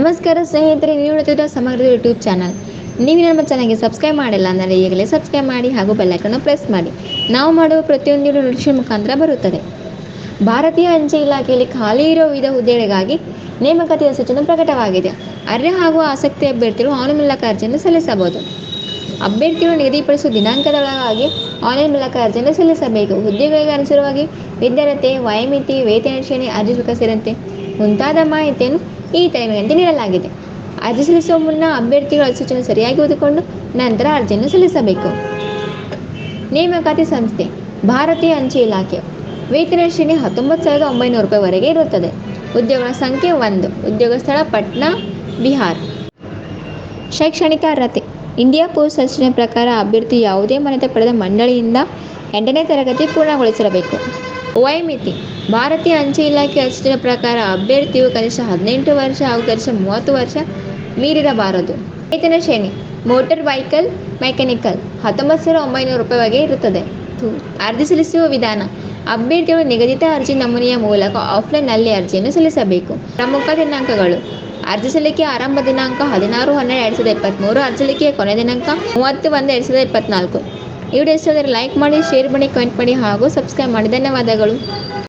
ನಮಸ್ಕಾರ ಸ್ನೇಹಿತರೆ, ನೀವು ನೋಡ್ತಿದ್ದ ಸಮಗ್ರ ಯೂಟ್ಯೂಬ್ ಚಾನಲ್ ನೀವು ನಮ್ಮ ಚಾನಲ್ಗೆ ಸಬ್ಸ್ಕ್ರೈಬ್ ಮಾಡಿಲ್ಲ ಅಂದರೆ ಈಗಲೇ ಸಬ್ಸ್ಕ್ರೈಬ್ ಮಾಡಿ ಹಾಗೂ ಬೆಲ್ಲೈಕನ್ನು ಪ್ರೆಸ್ ಮಾಡಿ. ನಾವು ಮಾಡುವ ಪ್ರತಿಯೊಂದು ನೋಟಿಫಿಕೇಶನ್ ಮುಖಾಂತರ ಬರುತ್ತದೆ. ಭಾರತೀಯ ಅಂಚೆ ಇಲಾಖೆಯಲ್ಲಿ ಖಾಲಿ ಇರುವ ವಿವಿಧ ಹುದ್ದೆಗಳಿಗಾಗಿ ನೇಮಕಾತಿಯ ಸೂಚನೆ ಪ್ರಕಟವಾಗಿದೆ. ಅರ್ಹ ಹಾಗೂ ಆಸಕ್ತಿ ಅಭ್ಯರ್ಥಿಗಳು ಆನ್ಲೈನ್ ಮೂಲಕ ಅರ್ಜಿಯನ್ನು ಸಲ್ಲಿಸಬಹುದು. ಅಭ್ಯರ್ಥಿಗಳು ನಿಗದಿಪಡಿಸುವ ದಿನಾಂಕದೊಳಗಾಗಿ ಆನ್ಲೈನ್ ಮೂಲಕ ಅರ್ಜಿಯನ್ನು ಸಲ್ಲಿಸಬೇಕು. ಹುದ್ದೆಗಳಿಗೆ ಅನುಸಾರವಾಗಿ ವಿದ್ಯಾರ್ಥಿ ವಯೋಮಿತಿ, ವೇತನ ಶ್ರೇಣಿ, ಅರ್ಜಿ ಶುಲ್ಕ ಸೇರಿದಂತೆ ಮುಂತಾದ ಮಾಹಿತಿಯನ್ನು ಈ ಟೈಮಿನಂತೆ ನೀಡಲಾಗಿದೆ. ಅರ್ಜಿ ಸಲ್ಲಿಸುವ ಮುನ್ನ ಅಭ್ಯರ್ಥಿಗಳ ಸೂಚನೆ ಸರಿಯಾಗಿ ಓದಿಕೊಂಡು ನಂತರ ಅರ್ಜಿಯನ್ನು ಸಲ್ಲಿಸಬೇಕು. ನೇಮಕಾತಿ ಸಂಸ್ಥೆ, ಭಾರತೀಯ ಅಂಚೆ ಇಲಾಖೆ. ವೇತನ ಶ್ರೇಣಿ ಹತ್ತೊಂಬತ್ತು ಸಾವಿರದ ಒಂಬೈನೂರು ರೂಪಾಯಿವರೆಗೆ ಇರುತ್ತದೆ. ಉದ್ಯೋಗಗಳ ಸಂಖ್ಯೆ ಒಂದು. ಉದ್ಯೋಗ ಸ್ಥಳ ಪಟ್ನಾ, ಬಿಹಾರ್. ಶೈಕ್ಷಣಿಕ ಅರ್ಹತೆ ಇಂಡಿಯಾ ಪೋಸ್ಟ್ ಸೂಚನೆ ಪ್ರಕಾರ ಅಭ್ಯರ್ಥಿ ಯಾವುದೇ ಮಾನ್ಯತೆ ಪಡೆದ ಮಂಡಳಿಯಿಂದ ಎಂಟನೇ ತರಗತಿ ಪೂರ್ಣಗೊಳಿಸಿರಬೇಕು ಮಿತಿ ಭಾರತೀಯ ಅಂಚೆ ಇಲಾಖೆ ಸೂಚನೆ ಪ್ರಕಾರ ಅಭ್ಯರ್ಥಿಯು ಕನಿಷ್ಠ ಹದಿನೆಂಟು ವರ್ಷ ಹಾಗೂ ಕನಿಷ್ಠ ಮೂವತ್ತು ವರ್ಷ ಮೀರಿರಬಾರದು. ವೇತನ ಶ್ರೇಣಿ, ಮೋಟಾರ್ ವೆಹಿಕಲ್, ಮೆಕ್ಯಾನಿಕಲ್, ಹತ್ತೊಂಬತ್ತು ಸಾವಿರದ ಒಂಬೈನೂರು ರೂಪಾಯಿವರೆಗೆ ಇರುತ್ತದೆ. ಅರ್ಜಿ ಸಲ್ಲಿಸುವ ವಿಧಾನ, ಅಭ್ಯರ್ಥಿಗಳು ನಿಗದಿತ ಅರ್ಜಿ ನಮೂನೆಯ ಮೂಲಕ ಆಫ್ಲೈನ್ನಲ್ಲಿ ಅರ್ಜಿಯನ್ನು ಸಲ್ಲಿಸಬೇಕು. ಪ್ರಮುಖ ದಿನಾಂಕಗಳು ಅರ್ಜಿ ಸಲ್ಲಿಕೆ ಆರಂಭ ದಿನಾಂಕ ಹದಿನಾರು, ಹನ್ನೆರಡು, ಎರಡು ಸಾವಿರದ ಇಪ್ಪತ್ತ್ಮೂರು ಅರ್ಜಿ ಸಲ್ಲಿಕೆಯ ಕೊನೆ ದಿನಾಂಕ ಮೂವತ್ತು ಒಂದು, ಎರಡು ಸಾವಿರದ ಇಪ್ಪತ್ತ್ನಾಲ್ಕು ಈ ವಿಡಿಯೋ ಇಷ್ಟ ಲೈಕ್ ಮಾಡಿ ಶೇರ್ ಮಾಡಿ ಕಮೆಂಟ್ ಮಾಡಿ ಹಾಗೂ ಸಬ್ಸ್ಕ್ರೈಬ್ ಮಾಡಿ. ಧನ್ಯವಾದಗಳು.